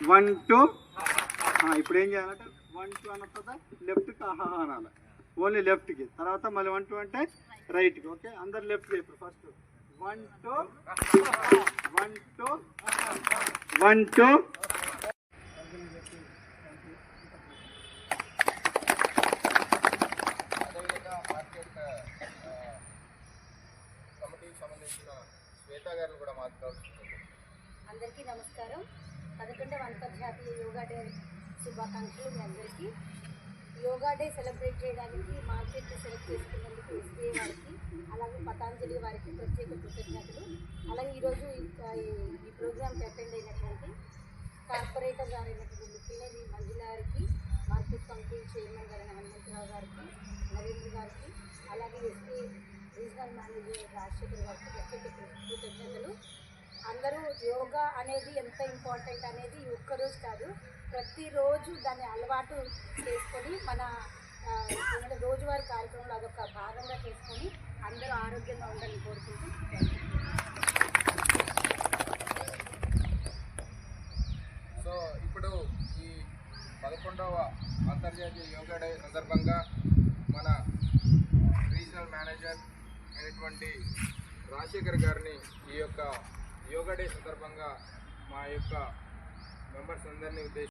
One two. ఇప్పుడు ఏం చేయాలంటే వన్ టూ అన్న తర్వాత లెఫ్ట్కి ఆహా అనాలి. ఓన్లీ లెఫ్ట్కి. తర్వాత మళ్ళీ వన్ టూ అంటే రైట్కి. ఓకే? అందరు లెఫ్ట్కి ఇప్పుడు first. One two. One two. One two. అదేవిధంగా మార్కెట్ ఆ, కమిటీకి సంబంధించిన శ్వేత గారిని కూడా అందరికీ నమస్కారం. పదకొండవ అంతర్జాతీయ యోగా డే శుభాకాంక్షలు మీ అందరికీ. యోగా డే సెలబ్రేట్ చేయడానికి మార్కెట్ సెలెక్ట్ చేసుకున్నందుకు ఎస్బీఐ వారికి అలాగే పతాంజలి వారికి ప్రత్యేక కృతజ్ఞతలు. అలాగే ఈరోజు ఈ- ప్రోగ్రామ్కి అటెండ్ అయినటువంటి కార్పొరేటర్ గారైనటువంటి పిల్లలి మంజుల గారికి మార్కెట్ కమిటీ చైర్మన్ గారైన హనుమంతరావు గారికి నరేంద్ర గారికి అలాగే ఎస్బీఐ రీజనల్ మేనేజర్ రాజశేఖర్ గారికి ప్రత్యేక కృతజ్ఞతలు. యోగా అనేది ఎంత ఇంపార్టెంట్ అనేది ఒక్కరోజు కాదు ప్రతిరోజు దాన్ని అలవాటు చేసుకొని మన రోజువారి రోజువారీ కార్యక్రమంలో అదొక భాగంగా చేసుకొని అందరూ ఆరోగ్యంగా ఉండాలని కోరుకుంటూ సో ఇప్పుడు ఈ పదకొండవ అంతర్జాతీయ యోగా డే సందర్భంగా మన రీజనల్ మేనేజర్ అయినటువంటి రాజశేఖర్ గారిని ఈ యొక్క యోగా డే సందర్భంగా మా యొక్క మెంబర్స్ అందరినీ ఉద్దేశించి